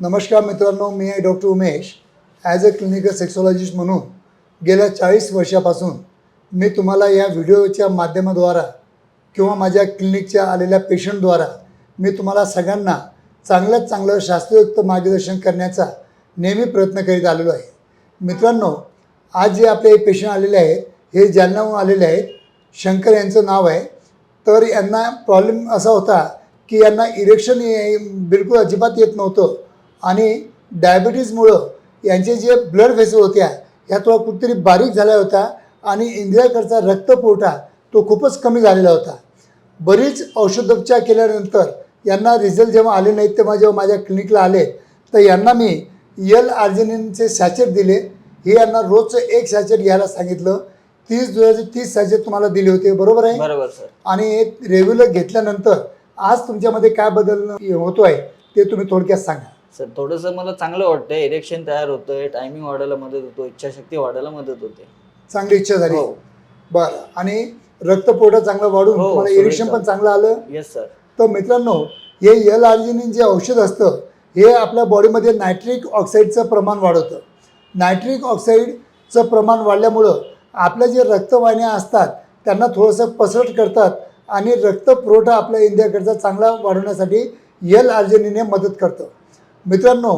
नमस्कार मित्रांनो मी आहे doctor Umesh. As a clinical sexologist म्हणून गेल्या चाळीस वर्षापासून मी तुम्हाला या व्हिडिओच्या माध्यमाद्वारा किंवा माझ्या क्लिनिकच्या आलेल्या पेशंटद्वारा मी तुम्हाला सगळ्यांना चांगल्यात चांगलं शास्त्रयुक्त मार्गदर्शन करण्याचा नेहमी प्रयत्न करीत आलेलो आहे. मित्रांनो आज जे आपले पेशंट आलेले आहेत हे जालन्याहून आलेले आहेत शंकर यांचं नाव आहे. तर यांना प्रॉब्लेम असा होता की यांना इरेक्शन बिलकुल अजिबात येत नव्हतं. आणि डायबिटीजमुळं यांचे जे ब्लड व्हेसल होत्या ह्या थोडा कुठेतरी बारीक झाल्या होत्या आणि इंद्रियाकडचा रक्तपुरवठा तो खूपच कमी झालेला होता. बरीच औषधोपचार केल्यानंतर यांना रिझल्ट जेव्हा आले नाहीत तेव्हा जेव्हा माझ्या क्लिनिकला आले तर यांना मी यल आर्जिनिनचे सॅचेट दिले. हे यांना रोजचं एक सॅचेट घ्यायला सांगितलं. तीस दिवसाचे तीस सॅचेट तुम्हाला दिले होते बरोबर आहे? बरोबर सर. आणि रेग्युलर घेतल्यानंतर आज तुमच्यामध्ये काय बदल होतो आहे ते तुम्ही थोडक्यात सांगा. सर थोडंसं मला चांगलं वाटतंय. इरेक्शन तयार होतंय टायमिंग वाढायला मदत होतो इच्छाशक्ती वाढायला मदत होते. चांगली इच्छा झाली. हो. बरं. आणि रक्तपुरवठा चांगला वाढून हो, तुम्हाला इरेक्शन पण चांगलं. आलं. येस सर तर मित्रांनो हे यल आर्जिनिन जे औषध असतं हे आपल्या बॉडीमध्ये नायट्रिक ऑक्साईडचं प्रमाण वाढवतं. नायट्रिक ऑक्साईडचं प्रमाण वाढल्यामुळं आपल्या जे रक्तवाहिन्या असतात त्यांना थोडंसं पसरट करतात आणि रक्तपुरवठा आपल्या इंडियाकडचा चांगला वाढवण्यासाठी यल आर्जिनिने मदत करतं. मित्रांनो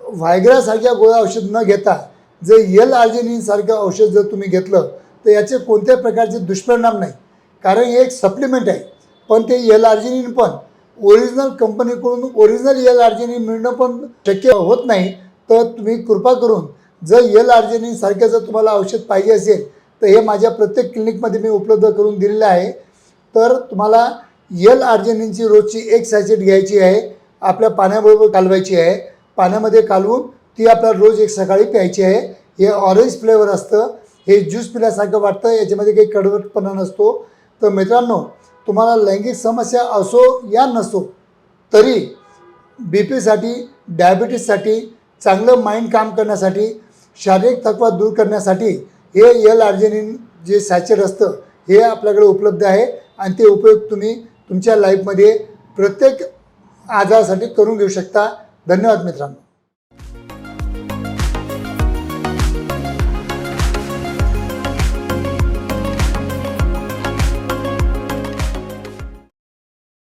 व्हायग्रासारख्या गोळ्या औषध न घेता जर यल आर्जिनिनसारखं औषध जर तुम्ही घेतलं तर याचे कोणत्याही प्रकारचे दुष्परिणाम नाही. कारण हे एक सप्लिमेंट आहे. पण ते यल आर्जिनिन पण ओरिजिनल कंपनीकडून ओरिजिनल यल आर्जिनिन मिळणं पण शक्य होत नाही. तर तुम्ही कृपा करून जर यल आर्जिनिनसारखं जर तुम्हाला औषध पाहिजे असेल तर हे माझ्या प्रत्येक क्लिनिकमध्ये मी उपलब्ध करून दिलेलं आहे. तर तुम्हाला यल आर्जिनिनची रोजची एक सॅचेट घ्यायची आहे. आपल्या पाण्याबरोबर कालवायची आहे. पाण्यामध्ये कालवून ती आपल्याला रोज एक सकाळी प्यायची आहे. हे ऑरेंज फ्लेवर असतं. हे ज्यूस पिल्यासारखं वाटतं. याच्यामध्ये काही कडवटपणा नसतो. तर मित्रांनो तुम्हाला लैंगिक समस्या असो या नसो तरी बी पीसाठी डायबिटीजसाठी चांगलं माइंड काम करण्यासाठी शारीरिक थकवा दूर करण्यासाठी हे यल आर्जेनिन जे सॅचेट असतं हे आपल्याकडे उपलब्ध आहे. आणि ते उपयोग तुम्ही तुमच्या लाईफमध्ये प्रत्येक आजारासाठी करून घेऊ शकता. धन्यवाद मित्रांनो.